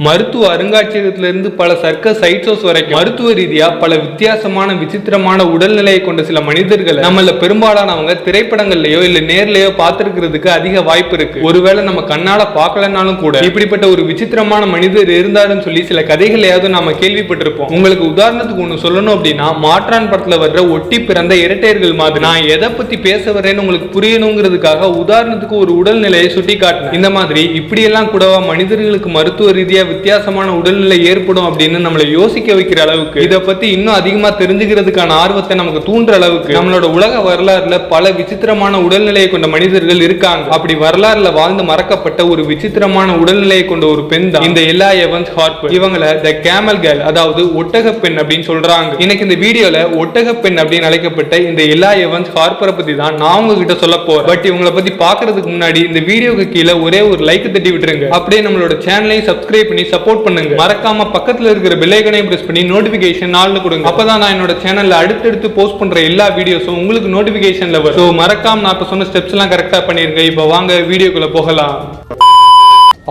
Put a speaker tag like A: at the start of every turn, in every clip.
A: மருத்துவ அருங்காட்சியகத்திலிருந்து பல circus side shows வரைக்கும் மருத்துவ ரீதியா பல வித்தியாசமான விசித்திரமான உடல்நிலையை கொண்ட சில மனிதர்களை நம்மள பெரும்பாலானவங்க திரைப்படங்கள்லயோ இல்ல நேர்லயோ பார்த்திருக்கிறதுக்கு அதிக வாய்ப்பு இருக்கு. ஒருவேளை நம்ம கண்ணால பார்க்கலனாலும் கூட இப்படிப்பட்ட ஒரு விசித்திரமான மனிதர் இருந்தாருன்னு சொல்லி சில கதைகளையாவது நாம கேள்விப்பட்டிருப்போம். உங்களுக்கு உதாரணத்துக்கு ஒண்ணு சொல்லணும் அப்படின்னா மாற்றான் படத்துல வர்ற ஒட்டி பிறந்த இரட்டையர்கள் மாதிரி நான் எதை பத்தி பேச வர்றேன்னு உங்களுக்கு புரியணுங்கிறதுக்காக உதாரணத்துக்கு ஒரு உடல்நிலையை சுட்டி காட்டினேன் இந்த மாதிரி இப்படியெல்லாம் கூடவா மனிதர்களுக்கு மருத்துவ ரீதியா வித்தியாசமான உடல்நிலை ஏற்படும் அப்படின்னு நம்மளை யோசிக்க வைக்கிற அளவுக்கு இதை பத்தி இன்னும் அதிகமா தெரிஞ்சுக்கிறதுக்கான ஆர்வத்தை நமக்கு தூண்டுற அளவுக்கு நம்மளோட உலக வரலாறுல பல விசித்திரமான உடல்நிலையை கொண்ட மனிதர்கள் இருக்காங்க. அப்படி வரலாறுல வாழ்ந்து மறக்கப்பட்ட ஒரு விசித்திரமான உடல்நிலையை கொண்ட ஒரு பெண் தான் இந்த எல்லா எவன்ஸ் ஹார்பர். இவங்கள த கேமல் கேர்ள் அதாவது ஒட்டக பெண் அப்படின்னு சொல்றாங்க. இன்னைக்கு இந்த வீடியோல ஒட்டக பெண் அப்படின்னு அழைக்கப்பட்ட இந்த எல்லா எவன்ஸ் ஹார்பரை பத்தி தான் நான் உங்ககிட்ட சொல்ல போறேன். பட் இவங்களை பத்தி பாக்குறதுக்கு முன்னாடி இந்த வீடியோக்கு கீழே ஒரே ஒரு லைக் தட்டி விட்டுருங்க. அப்படியே நம்மளோட சேனலையும் சப்ஸ்கிரைப் பண்ணி சப்போர்ட் பண்ணுங்க. மறக்காம பக்கத்துல இருக்கிற பெல் ஐக்கனையும் பிரஸ் பண்ணி நோட்டிபிகேஷன் நாள்னு கொடுங்க. அப்பதான் நான் என்னோட சேனல்ல அடுத்தடுத்து போஸ்ட் பண்ற எல்லா வீடியோஸும் உங்களுக்கு நோட்டிபிகேஷன்ல வரும். ஸோ மறக்காம நான் இப்ப சொன்ன ஸ்டெப்ஸ் எல்லாம் கரெக்டா பண்ணிருங்க. இப்போ வாங்க வீடியோக்குள்ள போகலாம்.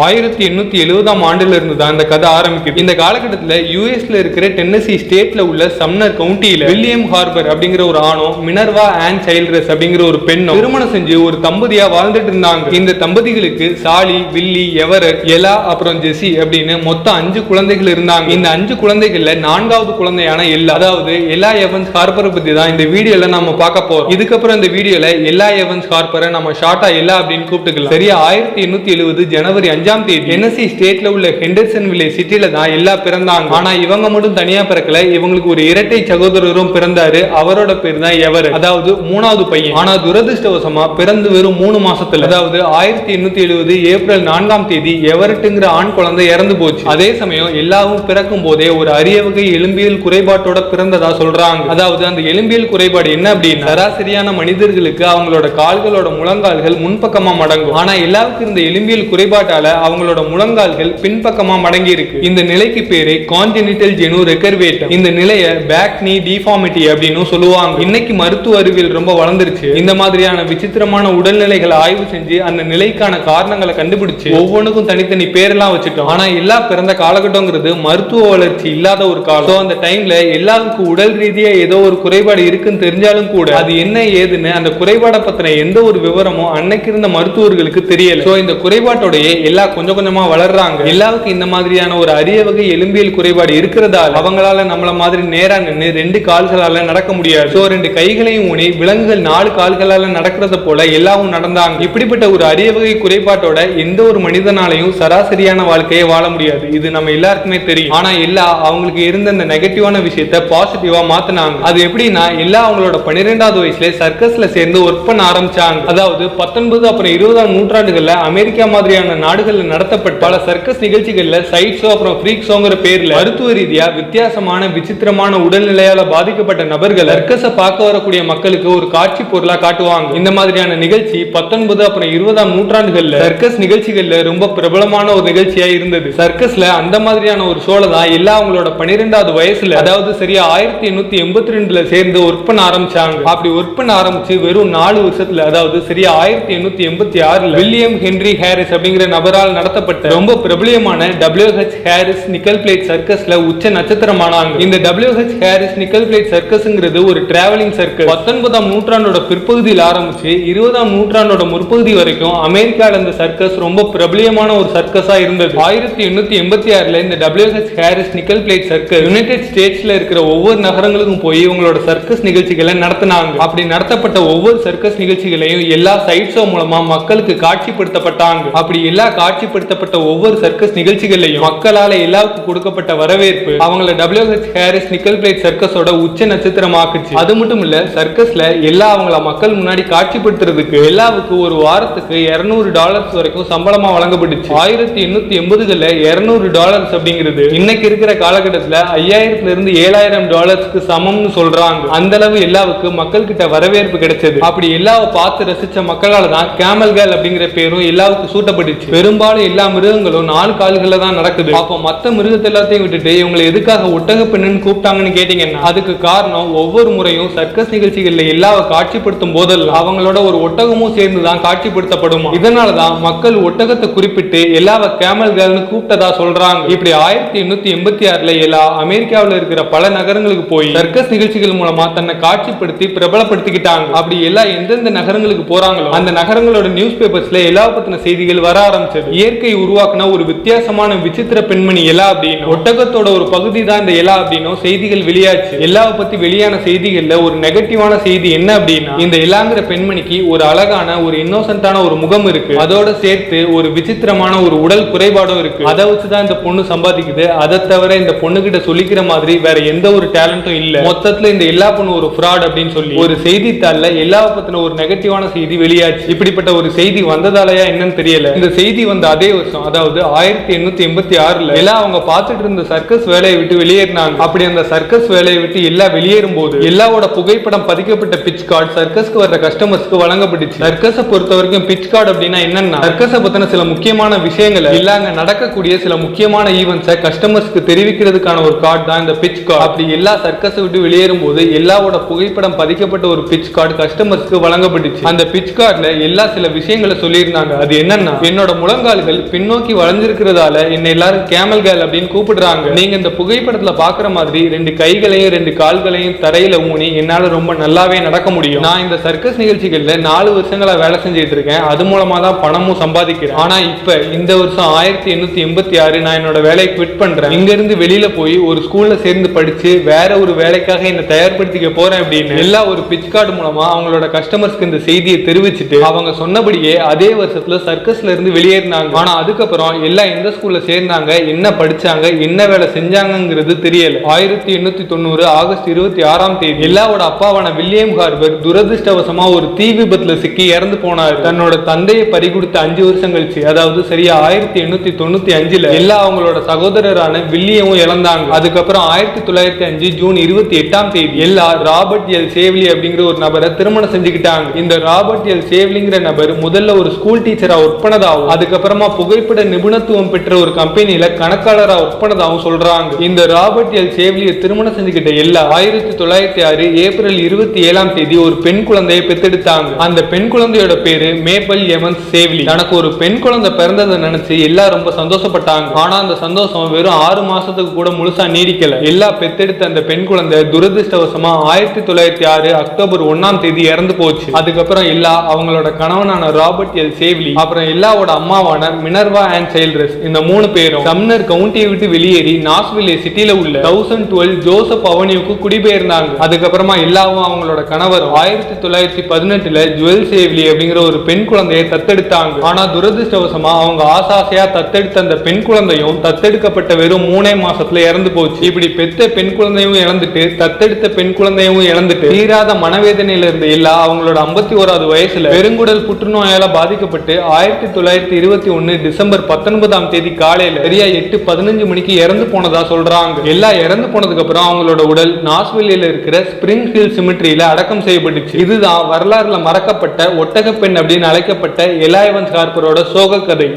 A: ஆயிரத்தி எண்ணூத்தி எழுபதாம் ஆண்டுல இருந்து தான் இந்த கதை ஆரம்பிக்குது இந்த காலகட்டத்தில் யூஎஸ்ல இருக்கிற டென்னசி ஸ்டேட்ல உள்ள சம்னர் கவுண்டியில வில்லியம் ஹார்பர் அப்படிங்கிற ஒரு ஆணும் மினர்வா ஆன் சைல்ட்ரஸ் அப்படிங்கிற ஒரு பெண்ணும் திருமணம் செஞ்சு ஒரு தம்பதியா வாழ்ந்துட்டு இருந்தாங்க. இந்த தம்பதிகளுக்கு சாலி வில்லி எவரட் எலா அப்புறம் ஜெசி அப்படின்னு மொத்தம் அஞ்சு குழந்தைகள் இருந்தாங்க. இந்த அஞ்சு குழந்தைகள்ல நான்காவது குழந்தையான எல்லா. அதாவது எல்லா எவன்ஸ் ஹார்பரை பத்தி தான் இந்த வீடியோல நம்ம பார்க்க போறோம். இதுக்கப்புறம் இந்த வீடியோல எல்லா எவன்ஸ் ஹார்பரை நம்ம ஷார்ட்டா எல்லா அப்படின்னு கூப்பிட்டுக்கலாம். சரியா ஆயிரத்தி எண்ணூத்தி எழுபது ஜனவரி அஞ்சு அஞ்சாம் தேதி என்எஸ்சி ஸ்டேட்ல உள்ள ஹெண்டர்சன் வில்லே சிட்டில தான் எல்லா பிறந்தாங்க. ஆனா இவங்க மட்டும் தனியா பிறக்கல. இவங்களுக்கு ஒரு இரட்டை சகோதரரும் பிறந்தாரு. அவரோட பேர் தான் எவர். அதாவது மூணாவது பையன். ஆனா துரதிருஷ்டவசமா பிறந்து வெறும் மூணு மாசத்துல. அதாவது ஆயிரத்தி எண்ணூத்தி எழுபது ஏப்ரல் நான்காம் தேதி எவரட்டுங்கிற ஆண் குழந்தை இறந்து போச்சு. அதே சமயம் எல்லாவும் பிறக்கும் போதே ஒரு அரிய வகை எலும்பியல் குறைபாட்டோட பிறந்ததா சொல்றாங்க. அதாவது அந்த எலும்பியல் குறைபாடு என்ன அப்படின்னு சராசரியான மனிதர்களுக்கு அவங்களோட கால்களோட முழங்கால்கள் முன்பக்கமா மடங்கும். ஆனா எல்லாருக்கும் இந்த எலும்பியல் குறைபாட்டால அவங்களோட முழங்கால்கள் பின்பக்கமா மடங்கி இருக்கு. இந்த நிலைக்கு பேரு கான்ஜெனிட்டல் ஜெனு ரெக்கர்வேட்டம் இந்த நிலைய பேக் நீ டிஃபார்மிட்டி அப்படின்னு சொல்லுவாங்க. இன்னைக்கு மருத்துவ அறிவியல் ரொம்ப வளர்ந்துருச்சு. இந்த மாதிரியான விசித்திரமான உடல்நிலைகளை ஆய்வு செஞ்சு அந்த நிலைக்கான காரணங்களை கண்டுபிடிச்சு ஒவ்வொன்றுக்கும் தனித்தனி பேரெல்லாம் வச்சுட்டோம். ஆனா எல்லா பிறந்த காலகட்டங்கிறது மருத்துவ வளர்ச்சி இல்லாத ஒரு காலம். அந்த டைம்ல எல்லாருக்கும் உடல் ரீதியா ஏதோ ஒரு குறைபாடு இருக்குன்னு தெரிஞ்சாலும் கூட அது என்ன ஏதுன்னு அந்த குறைபாடை பத்தின எந்த ஒரு விவரமும் அன்னைக்கு இருந்த மருத்துவர்களுக்கு தெரியல. சோ இந்த குறைபாட்டோடைய எல்லா கொஞ்சம் கொஞ்சமா வளர்றாங்க. எல்லாருக்கும் இந்த மாதிரியான ஒரு அரிய வகை எலும்பியல் குறைபாடு இருக்கிறதால அவங்களால நம்மள மாதிரி நேரா நின்று ரெண்டு கால்களால நடக்க முடியாது. சோ ரெண்டு கைகளையும் ஊனி விலங்குகள் நாலு கால்களால நடக்கிறத போல எல்லாவும் நடந்தாங்க. இப்படிப்பட்ட ஒரு அரிய வகை குறைபாட்டோட எந்த ஒரு மனிதனாலையும் சராசரியான வாழ்க்கையை வாழ முடியாது. இது நம்ம எல்லாருக்குமே தெரியும். ஆனா எல்லா அவங்களுக்கு இருந்த அந்த நெகட்டிவான விஷயத்த பாசிட்டிவா மாத்தினாங்க. அது எப்படின்னா எல்லா அவங்களோட பன்னிரெண்டாவது வயசுல சர்க்கஸ்ல சேர்ந்து ஒர்க் பண்ண ஆரம்பிச்சாங்க. அதாவது பத்தொன்பது அப்புறம் இருபதாம் நூற்றாண்டுகள்ல அமெரிக்கா மாதிரியான நாடுகள்ல நடத்தப்பட்ட பல சர்க்கஸ் நிகழ்ச்சிகளில் சைட் ஷோ அப்புறம் ஃப்ரீக் ஷோங்கிற பேர்ல மருத்துவ ரீதியா வித்தியாசமான விசித்திரமான உடல்நிலையால பாதிக்கப்பட்ட நபர்கள் சர்க்கஸை பார்க்க வரக்கூடிய மக்களுக்கு ஒரு காட்சி பொருளா காட்டுவாங்க. இந்த மாதிரியான நிகழ்ச்சி பத்தொன்பது அப்புறம் இருபதாம் நூற்றாண்டுகள்ல சர்க்கஸ் நிகழ்ச்சிகள்ல ரொம்ப பிரபலமான ஒரு நிகழ்ச்சியா இருந்தது. சர்க்கஸ்ல அந்த மாதிரியான ஒரு சோழ தான் எல்லா அவங்களோட பன்னிரெண்டாவது வயசுல அதாவது சரியா ஆயிரத்தி எண்ணூத்தி எண்பத்தி ரெண்டுல சேர்ந்து ஒர்க் பண்ண ஆரம்பிச்சாங்க. அப்படி ஒர்க் பண்ண ஆரம்பிச்சு வெறும் நாலு வருஷத்துல அதாவது சரியா ஆயிரத்தி எண்ணூத்தி எண்பத்தி ஆறுல வில்லியம் ஹென்ரி ஹாரிஸ் அப்படிங்கிற நபரா நபரால் நடத்தப்பட்ட ரொம்ப பிரபலியமான WH ஹாரிஸ் நிக்கல் பிளேட் சர்க்கஸ்ல உச்ச நட்சத்திரமானாங்க. இந்த WH ஹாரிஸ் நிக்கல் பிளேட் சர்க்கஸ்ங்கிறது ஒரு டிராவலிங் சர்க்கஸ் பத்தொன்பதாம் நூற்றாண்டோட பிற்பகுதியில் ஆரம்பிச்சு இருபதாம் நூற்றாண்டோட முற்பகுதி வரைக்கும் அமெரிக்கால இந்த சர்க்கஸ் ரொம்ப பிரபலியமான ஒரு சர்க்கஸா இருந்தது. ஆயிரத்தி எண்ணூத்தி எண்பத்தி ஆறுல இந்த WH Harris nickel plate circus united ஸ்டேட்ஸ்ல இருக்கிற ஒவ்வொரு நகரங்களுக்கும் போய் இவங்களோட சர்க்கஸ் நிகழ்ச்சிகளை நடத்தினாங்க. அப்படி நடத்தப்பட்ட ஒவ்வொரு சர்க்கஸ் நிகழ்ச்சிகளையும் எல்லா சைட் ஷோ மூலமா மக்களுக்கு காட்சிப்படுத்தப்பட்டாங்க. அப்படி எல்லா காட்சிப்படுத்தப்பட்ட ஒவ்வொரு சர்க்கஸ் நிகழ்ச்சிகளையும் மக்களால எல்லாருக்கும் கொடுக்கப்பட்ட வரவேற்பு அவங்கள WH ஹாரிஸ் நிக்கல் பிளேட் சர்க்கஸோட உச்ச நட்சத்திரமாக்குச்சு. அது மட்டும் இல்ல சர்க்கஸ்ல எல்லா அவங்கள மக்கள் முன்னாடி காட்சிப்படுத்துறதுக்கு எல்லாவுக்கு ஒரு வாரத்துக்கு 200 டாலர்ஸ் வரைக்கும் சம்பளமா வழங்கப்பட்டுச்சு. ஆயிரத்தி எண்ணூத்தி எண்பதுகள்ல 200 டாலர்ஸ் அப்படிங்கிறது இன்னைக்கு இருக்கிற காலகட்டத்துல ஐயாயிரத்துல இருந்து ஏழாயிரம் டாலர்ஸ்க்கு சமம்னு சொல்றாங்க. அந்த அளவு எல்லாவுக்கு மக்கள் கிட்ட வரவேற்பு கிடைச்சது. அப்படி எல்லாவை பார்த்து ரசிச்ச மக்களால தான் கேமல் கேர்ள் அப்படிங்கிற பேரும் எல்லாவுக்கு சூட்டப்பட்டுச்சு. பெரும் பெரும்பாலும் எல்லா மிருகங்களும் நாலு கால்களில் தான் நடக்குது. அப்போ மற்ற மிருகத்தை எல்லாத்தையும் விட்டுட்டு இவங்களை எதுக்காக ஒட்டக பெண்ணுன்னு கூப்பிட்டாங்கன்னு கேட்டீங்கன்னா அதுக்கு காரணம் ஒவ்வொரு முறையும் சர்க்கஸ் நிகழ்ச்சிகளில் எல்லாவை காட்சிப்படுத்தும் போதெல்லாம் அவங்களோட ஒரு ஒட்டகமும் சேர்ந்து தான் காட்சிப்படுத்தப்படும். இதனாலதான் மக்கள் ஒட்டகத்தை குறிப்பிட்டு எல்லாவ கேமல் கேர்ள்னு கூப்பிட்டதா சொல்றாங்க. இப்படி ஆயிரத்தி எண்ணூத்தி எண்பத்தி ஆறுல எல்லா அமெரிக்காவில் இருக்கிற பல நகரங்களுக்கு போய் சர்க்கஸ் நிகழ்ச்சிகள் மூலமா தன்னை காட்சிப்படுத்தி பிரபலப்படுத்திக்கிட்டாங்க. அப்படி எல்லா எந்தெந்த நகரங்களுக்கு போறாங்களோ அந்த நகரங்களோட நியூஸ் பேப்பர்ஸ்ல எல்லா பத்தின செய்திகள் வர ஆரம்பிச்சது. இயற்கை உருவாக்குன ஒரு வித்தியாசமான விசித்திர பெண்மணி எலா அப்படின்னு. ஒட்டகத்தோட ஒரு பகுதி தான் இந்த எலா அப்படின்னும் செய்திகள் வெளியாச்சு. எல்லாவை பத்தி வெளியான செய்திகள்ல ஒரு நெகட்டிவான செய்தி என்ன அப்படின்னா இந்த எலாங்கிற பெண்மணிக்கு ஒரு அழகான ஒரு இன்னோசென்ட்டான ஒரு முகம் இருக்கு. அதோட சேர்த்து ஒரு விசித்திரமான ஒரு உடல் குறைபாடும் இருக்கு. அதை வச்சுதான் இந்த பொண்ணு சம்பாதிக்குது. அதை தவிர இந்த பொண்ணு கிட்ட சொல்லிக்கிற மாதிரி வேற எந்த ஒரு டேலண்டும் இல்ல. மொத்தத்துல இந்த எல்லா பொண்ணு ஒரு ஃப்ராட் அப்படின்னு சொல்லி ஒரு செய்தித்தாள்ல எல்லா பத்தின ஒரு நெகட்டிவான செய்தி வெளியாச்சு. இப்படிப்பட்ட ஒரு செய்தி வந்ததாலயா என்னன்னு தெரியல. இந்த செய்தி வந்து அதே வருஷம் அதாவது ஆயிரத்தி எண்ணூத்தி எண்பத்தி ஆறுல எல்லாம் அவங்க பார்த்துட்டு இருந்த சர்க்கஸ் வேலையை விட்டு வெளியேறினாங்க. அப்படி அந்த சர்க்கஸ் வேலையை விட்டு எல்லா வெளியேறும் போது எல்லாவோட புகைப்படம் பதிக்கப்பட்ட பிச் கார்டு சர்க்கஸ்க்கு வர்ற கஸ்டமர்ஸ்க்கு வழங்கப்பட்டுச்சு. சர்க்கஸை பொறுத்த வரைக்கும் பிச் கார்டு அப்படின்னா என்னன்னா சர்க்கஸை பத்தின சில முக்கியமான விஷயங்களை இல்லாங்க நடக்கக்கூடிய சில முக்கியமான ஈவெண்ட்ஸை கஸ்டமர்ஸ்க்கு தெரிவிக்கிறதுக்கான ஒரு கார்டு தான் இந்த பிச் கார்டு அப்படி எல்லா சர்க்கஸை விட்டு வெளியேறும் போது எல்லாவோட புகைப்படம் பதிக்கப்பட்ட ஒரு பிச் கார்டு கஸ்டமர்ஸ்க்கு வழங்கப்பட்டுச்சு. அந்த பிச் கார்டுல எல்லா சில விஷயங்களை சொல்லியிருந்தாங்க. அது என்னன்னா என்னோட முழங்கால்கள் பின்னோக்கி வளைஞ்சிருக்கிறதால என்னை எல்லாரும் கேமல் கேல் அப்படின்னு கூப்பிடுறாங்க. நீங்க இந்த புகைப்படத்துல பாக்குற மாதிரி ரெண்டு கைகளையும் ரெண்டு கால்களையும் தரையில ஊனி என்னால ரொம்ப நல்லாவே நடக்க முடியும். நான் இந்த சர்க்கஸ் நிகழ்ச்சிகள்ல நாலு வருஷங்களா வேலை செஞ்சுட்டு இருக்கேன். அது மூலமா தான் பணமும் சம்பாதிக்கிறேன். ஆனா இப்ப இந்த வருஷம் ஆயிரத்தி எண்ணூத்தி எண்பத்தி ஆறு நான் என்னோட வேலையை குவிட் பண்றேன். இங்க இருந்து வெளியில போய் ஒரு ஸ்கூல்ல சேர்ந்து படிச்சு வேற ஒரு வேலைக்காக என்ன தயார்படுத்திக்க போறேன் அப்படின்னு எல்லா ஒரு பிச் கார்டு மூலமா அவங்களோட கஸ்டமர்ஸ்க்கு இந்த செய்தியை தெரிவிச்சுட்டு அவங்க சொன்னபடியே அதே வருஷத்துல சர்க்கஸ்ல இருந்து சேர்ந்தாங்க. ஆனா அதுக்கப்புறம் எல்லாம் எந்த ஸ்கூல்ல சேர்ந்தாங்க என்ன படிச்சாங்க என்ன வேலை செஞ்சாங்கங்கிறது தெரியல. ஆயிரத்தி எண்ணூத்தி தொண்ணூறு ஆகஸ்ட் இருபத்தி ஆறாம் தேதி எல்லாவோட அப்பாவான வில்லியம் ஹார்பர் துரதிருஷ்டவசமா ஒரு தீ விபத்துல சிக்கி இறந்து போனார். தன்னோட தந்தையை பறிகொடுத்த அஞ்சு வருஷம் கழிச்சு அதாவது சரியா ஆயிரத்தி எண்ணூத்தி தொண்ணூத்தி அஞ்சுல எல்லா அவங்களோட சகோதரரான வில்லியமும் இழந்தாங்க அதுக்கப்புறம் ஆயிரத்தி தொள்ளாயிரத்தி அஞ்சு ஜூன் இருபத்தி எட்டாம் தேதி எல்லா ராபர்ட் எல். சேவ்லி அப்படிங்கிற ஒரு நபரை திருமணம் செஞ்சுக்கிட்டாங்க. இந்த ராபர்ட் எல். சேவ்லிங்கிற நபர் முதல்ல ஒரு ஸ்கூல் டீச்சரா ஒர்க் பண்ணதாகும் அதுக்கப்புறமா புகைப்பட நிபுணத்துவம் பெற்ற ஒரு கம்பெனியில கணக்காளரா ஒர்க் பண்ணதாகவும் சொல்றாங்க. இந்த ராபர்ட் எல். சேவ்லியை திருமணம் செஞ்சுக்கிட்ட எல்லா ஆயிரத்தி தொள்ளாயிரத்தி ஆறு ஏப்ரல் இருபத்தி ஏழாம் தேதி ஒரு பெண் குழந்தையை பெத்தெடுத்தாங்க அந்த பெண் குழந்தையோட பேரு மேபல் எமன் சேவ்லி. தனக்கு ஒரு பெண் குழந்தை பிறந்ததை நினைச்சு எல்லாம் ரொம்ப சந்தோஷப்பட்டாங்க. ஆனா அந்த சந்தோஷம் வெறும் ஆறு மாசத்துக்கு கூட முழுசா நீடிக்கல. எல்லா பெத்தெடுத்த அந்த பெண் குழந்தை துரதிருஷ்டவசமா ஆயிரத்தி தொள்ளாயிரத்தி ஆறு அக்டோபர் ஒன்னாம் தேதி இறந்து போச்சு. அதுக்கப்புறம் எல்லா அவங்களோட கணவனான ராபர்ட் எல். சேவ்லி அப்புறம் எல்லாவோட அம்மாவான மினர்வா அண்ட் சைல்ட்ரஸ் இந்த மூணு பேரும் சம்னர் கவுண்டியை விட்டு வெளியேறி நாஸ்வில்லே சிட்டில உள்ள தௌசண்ட் டுவெல் ஜோசப் அவனியூக்கு குடிபெயர்ந்தாங்க. அதுக்கப்புறமா எல்லாவும் அவங்களோட கணவர் ஆயிரத்தி தொள்ளாயிரத்தி பதினெட்டுல ஜுவல் சேவ்லி அப்படிங்கிற ஒரு பெண் குழந்தையை தத்தெடுத்தாங்க. ஆனா துரதிருஷ்டவசமா அவங்க ஆசாசையா தத்தெடுத்த அந்த பெண் குழந்தையும் தத்தெடுக்கப்பட்ட வெறும் மூணே மாசத்துல இறந்து போச்சு. இப்படி பெத்த பெண் குழந்தையும் இழந்துட்டு தத்தெடுத்த பெண் குழந்தையும் இழந்துட்டு தீராத மனவேதனையில இருந்த எல்லா அவங்களோட ஐம்பத்தி ஓராவது வயசுல பெருங்குடல் புற்றுநோயால பாதிக்கப்பட்டு ஆயிரத்தி தொள்ளாயிரத்தி இருபத்தி ஒன்னு டிசம்பர் பத்தொன்பதாம் தேதி காலையில சரியா எட்டு பதினஞ்சு மணிக்கு இறந்து போனதா சொல்றாங்க. எல்லாம் இறந்து போனதுக்கு அப்புறம் அவங்களோட உடல் நாஸ்வெல்லியில இருக்கிற ஸ்பிரிங் ஹில் சிமிட்ரியில அடக்கம் செய்யப்பட்டுச்சு. இதுதான் வரலாறுல மறக்கப்பட்ட ஒட்டக பெண் அப்படின்னு அழைக்கப்பட்ட எலாயவன் ஹார்பரோட சோக கதை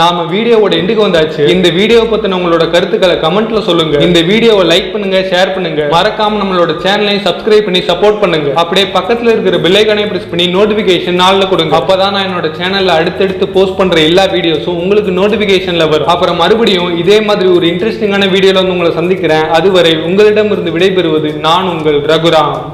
A: நாம வீடியோவோட எண்டுக்கு வந்தாச்சு. இந்த வீடியோ பத்தின உங்களோட கருத்துக்களை கமெண்ட்ல சொல்லுங்க. இந்த வீடியோவை லைக் பண்ணுங்க ஷேர் பண்ணுங்க. மறக்காம நம்மளோட சேனலையும் சப்ஸ்கிரைப் பண்ணி சப்போர்ட் பண்ணுங்க. அப்படியே பக்கத்துல இருக்கிற பில்லைக்கானே பிரஸ் பண்ணி நோட்டிபிகேஷன் நாளில் கொடுங்க. அப்பதான் நான் என்னோட சேனல்ல அடுத்தடுத்து போஸ்ட் பண்ற எல்லா வீடியோஸும் உங்களுக்கு நோட்டிபிகேஷன்ல வரும். அப்புறம் மறுபடியும் இதே மாதிரி ஒரு இன்ட்ரெஸ்டிங்கான வீடியோல வந்து உங்களை சந்திக்கிறேன். அதுவரை உங்களிடமிருந்து விடைபெறுவது நான் உங்கள் ரகுராம்.